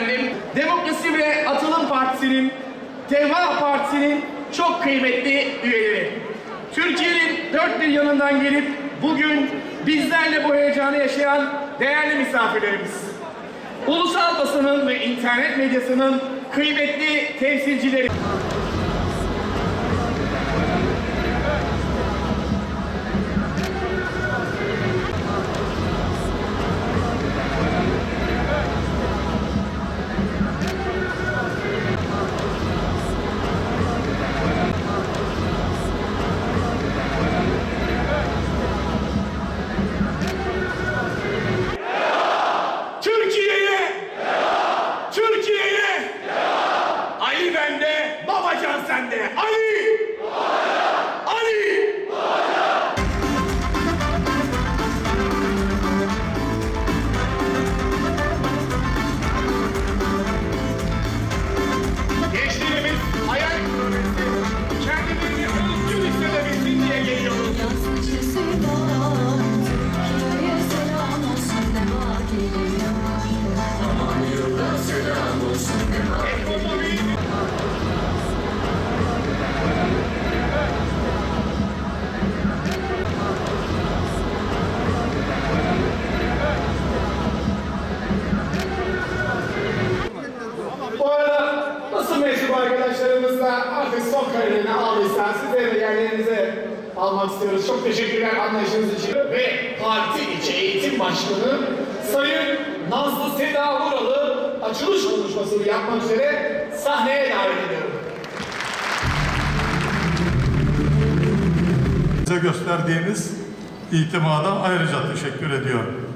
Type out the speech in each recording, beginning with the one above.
efendim. Demokrasi ve Atılım Partisi'nin, Tevha Partisi'nin çok kıymetli üyeleri. Türkiye'nin dört bir yanından gelip bugün bizlerle bu heyecanı yaşayan değerli misafirlerimiz. Ulusal basının ve internet medyasının kıymetli temsilcileri. Ve parti içi eğitim başkanı Sayın Nazlı Seda Vuralı açılış konuşmasını yapmak üzere sahneye davet ediyorum. Bize gösterdiğiniz itimada ayrıca teşekkür ediyorum.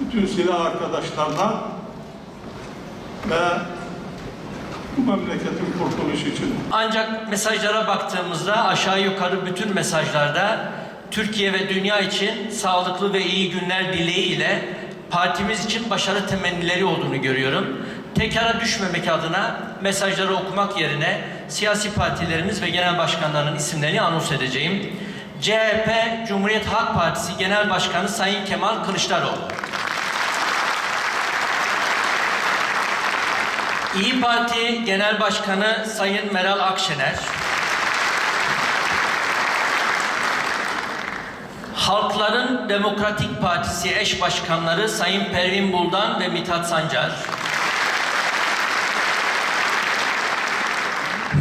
Bütün silah arkadaşlarına ve bu memleketin kurtuluşu için Ancak mesajlara baktığımızda aşağı yukarı bütün mesajlarda Türkiye ve dünya için sağlıklı ve iyi günler dileğiyle partimiz için başarı temennileri olduğunu görüyorum. Tekara düşmemek adına mesajları okumak yerine siyasi partilerimiz ve genel başkanlarının isimlerini anons edeceğim. CHP Cumhuriyet Halk Partisi Genel Başkanı Sayın Kemal Kılıçdaroğlu. İyi Parti Genel Başkanı Sayın Meral Akşener. Halkların Demokratik Partisi eş başkanları Sayın Pervin Buldan ve Mithat Sancar.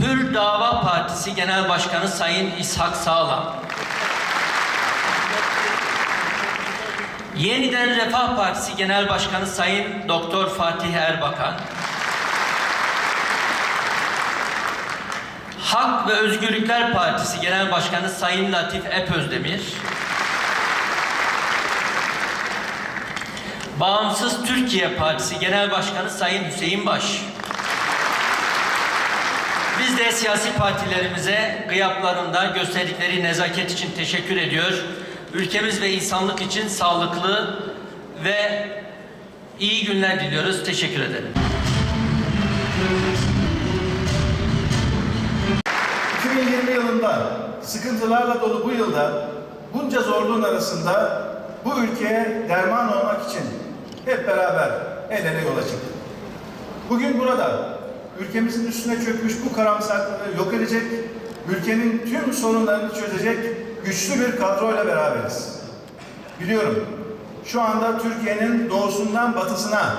Hür Dava Partisi Genel Başkanı Sayın İshak Sağlam. Yeniden Refah Partisi Genel Başkanı Sayın Doktor Fatih Erbakan. Hak ve Özgürlükler Partisi Genel Başkanı Sayın Latif Epözdemir. Bağımsız Türkiye Partisi Genel Başkanı Sayın Hüseyin Baş. Biz de siyasi partilerimize gıyaplarında gösterdikleri nezaket için teşekkür ediyor. Ülkemiz ve insanlık için sağlıklı ve iyi günler diliyoruz. Teşekkür ederim. 2020 yılında sıkıntılarla dolu bu yılda bunca zorluğun arasında bu ülkeye derman olmak için hep beraber el ele yola çıktık. Bugün burada ülkemizin üstüne çökmüş bu karamsarlığı yok edecek, ülkenin tüm sorunlarını çözecek güçlü bir kadroyla beraberiz. Biliyorum şu anda Türkiye'nin doğusundan batısına,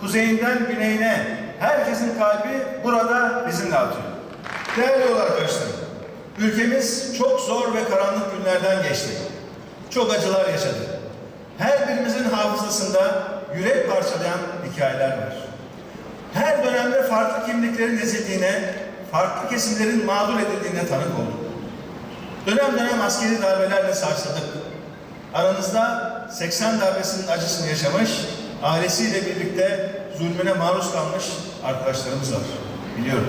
kuzeyinden güneyine herkesin kalbi burada bizimle atıyor. Değerli yol arkadaşlarım, ülkemiz çok zor ve karanlık günlerden geçti. Çok acılar yaşadı. Her birimizin hafızasında yürek parçalayan hikayeler var. Her dönemde farklı kimliklerin ezildiğine, farklı kesimlerin mağdur edildiğine tanık olduk. Dönem dönem askeri darbelerle sarsıldık. Aranızda 80 darbesinin acısını yaşamış, ailesiyle birlikte zulmüne maruz kalmış arkadaşlarımız var. Biliyorum.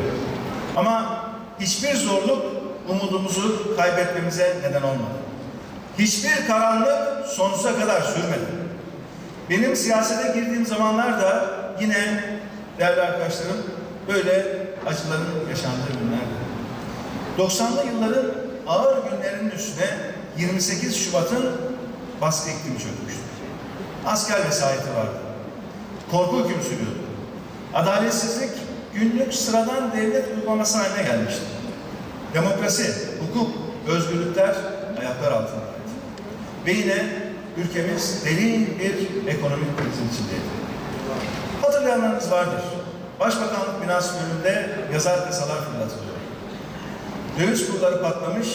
Ama hiçbir zorluk umudumuzu kaybetmemize neden olmadı. Hiçbir karanlık sonsuza kadar sürmedi. Benim siyasete girdiğim zamanlarda yine değerli arkadaşlarım böyle acıların yaşandığı günlerdi. 90'lı yılların ağır günlerinin üstüne 28 Şubat'ın baskı iklimi çökmüştü. asker vesayeti vardı. Korku hüküm sürüyordu. Adaletsizlik günlük sıradan devlet uygulaması haline gelmişti. Demokrasi, hukuk, özgürlükler ayaklar altındaydı. Ve yine ülkemiz derin bir ekonomik krizin içindeydi. Hatırlayanlarınız vardır. Başbakanlık binası önünde yazar kasalar fırlatılıyor. Döviz kurları patlamış,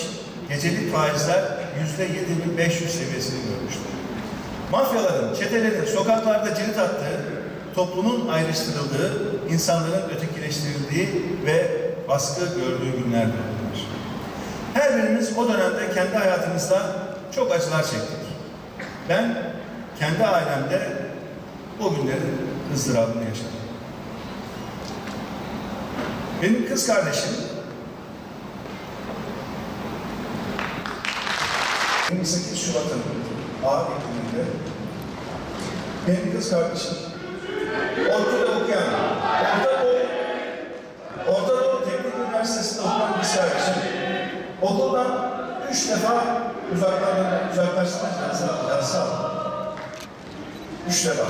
gecelik faizler yüzde 7500 seviyesini görmüştü. Mafyaların, çetelerin sokaklarda cirit attığı, toplumun ayrıştırıldığı, insanların ötekileştirildiği ve baskı gördüğü günler bunlar. Her birimiz o dönemde kendi hayatımızda çok acılar çektik. Ben kendi ailemde o günlerin ızdırabını yaşadım. Benim kız kardeşim 28 Şubat'ın ağır ikliminde benim kız kardeşim Orta okuldan üç defa uzaklardan uzaklaştırma cezası aldı. Üç defa.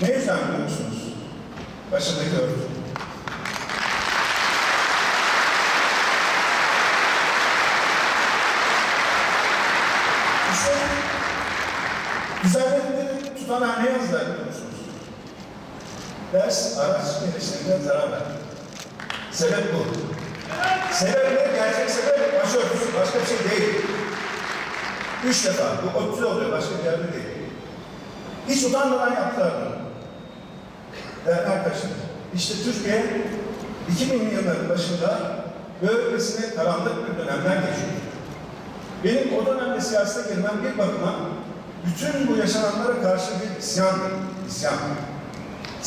Ne yüzden biliyor musunuz? Başındaki örtü. İşte güzellikleri tutanağı ne yazdılar biliyor musunuz? Ders araç gelişlerine zarar ver. Sebep bu. Sebep ne? Gerçek sebep başörtüsü. Başka bir şey değil. Üç defa. Bu örtü oluyor. Başka bir yerde değil. Hiç utanmadan yaptılar bunu. Değerli arkadaşlar, işte Türkiye 2000'li yılların başında böylesine karanlık bir dönemden geçiyor. Benim o dönemde siyasete girmem bir bakıma bütün bu yaşananlara karşı bir isyandır. İsyan.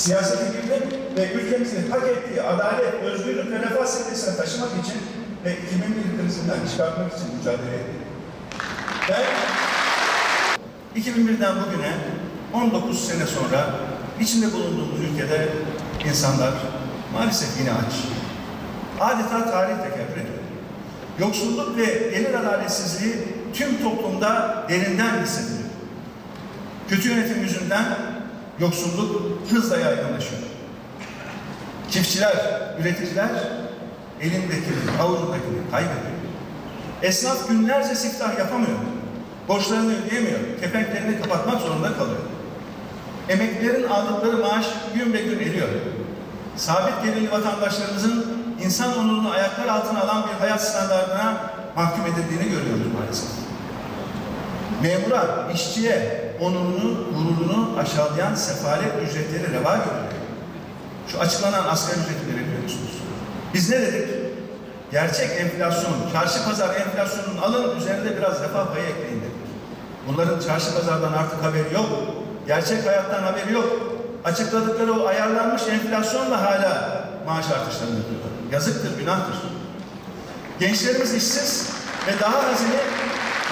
Siyasete girdim ve ülkemizin hak ettiği adalet, özgürlük ve refah seviyesine taşımak için ve 2001 krizinden çıkartmak için mücadele ettim. Ben 2001'den bugüne 19 sene sonra içinde bulunduğumuz ülkede insanlar maalesef yine aç. Adeta tarih tekerrür ediyor. Yoksulluk ve gelir adaletsizliği tüm toplumda derinden hissediliyor. Kötü yönetim yüzünden yoksulluk hızla yaygınlaşıyor. Çiftçiler, üreticiler elindekini, avucundakini kaybediyor. Esnaf günlerce siftah yapamıyor. Borçlarını ödeyemiyor. Kepenklerini kapatmak zorunda kalıyor. Emeklilerin aldıkları maaş gün be gün eriyor. Sabit gelirli vatandaşlarımızın insan onurunu ayaklar altına alan bir hayat standartına mahkum edildiğini görüyoruz maalesef. Memura, işçiye onurunu, gururunu aşağılayan sefalet ücretleri reva görüyor. Şu açıklanan asgari ücretleri biliyor musunuz? Biz ne dedik? Gerçek enflasyon, çarşı pazar enflasyonunun alın üzerinde biraz refah payı ekleyin dedik. Bunların çarşı pazardan artık haberi yok. Gerçek hayattan haberi yok. Açıkladıkları o ayarlanmış enflasyonla hala maaş artışlarını yapıyorlar. Yazıktır, günahtır. Gençlerimiz işsiz ve daha hazine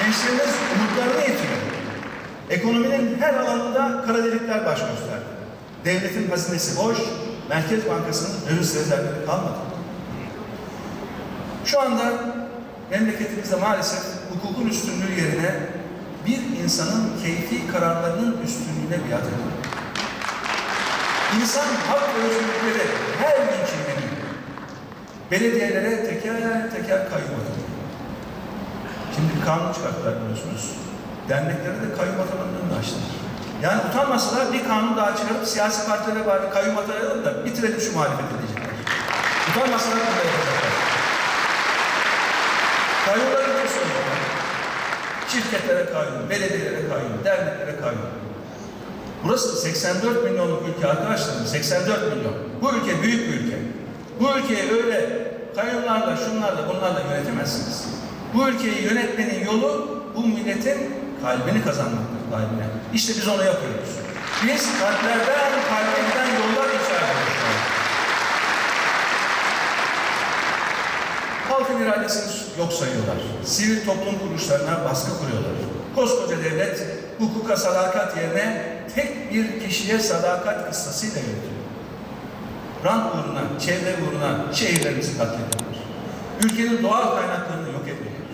gençlerimiz umutlarını yitiriyor. Ekonominin her alanında kara delikler baş gösterdi. Devletin hazinesi boş, Merkez Bankası'nın döviz rezervleri kalmadı. Şu anda memleketimizde maalesef hukukun üstünlüğü yerine bir insanın keyfi kararlarının üstünlüğüne biat ediyor. İnsan hak ve özgürlükleri her gün çiğneniyor. Belediyelere teker teker kayyum. Şimdi bir kanun çıkarttılar biliyorsunuz. Derneklere de kayyum atamanlarını açtılar. Yani utanmasalar bir kanun daha çıkarıp siyasi partilere bari kayyum atayalım da bitirelim şu muhalefeti diyecekler. Utanmasalar da yapacaklar. Kayyumları ne söylüyorlar? Şirketlere kayyum, belediyelere kayyum, derneklere kayyum. Burası 84 milyonluk ülke arkadaşlarım, 84 milyon. Bu ülke büyük bir ülke. Bu ülkeyi öyle kayyumlarla, şunlarla, bunlarla yönetemezsiniz. Bu ülkeyi yönetmenin yolu bu milletin kalbini kazanmaktır, kalbine. İşte biz onu yapıyoruz. Biz kalplerden kalbe giden yollar inşa ediyoruz. Halkın iradesini yok sayıyorlar. Sivil toplum kuruluşlarına baskı kuruyorlar. Koskoca devlet hukuka sadakat yerine tek bir kişiye sadakat kıssasıyla yönetiyor. Rant uğruna, çevre uğruna şehirlerimizi katlediyorlar. Ülkenin doğal kaynaklarını yok ediyorlar.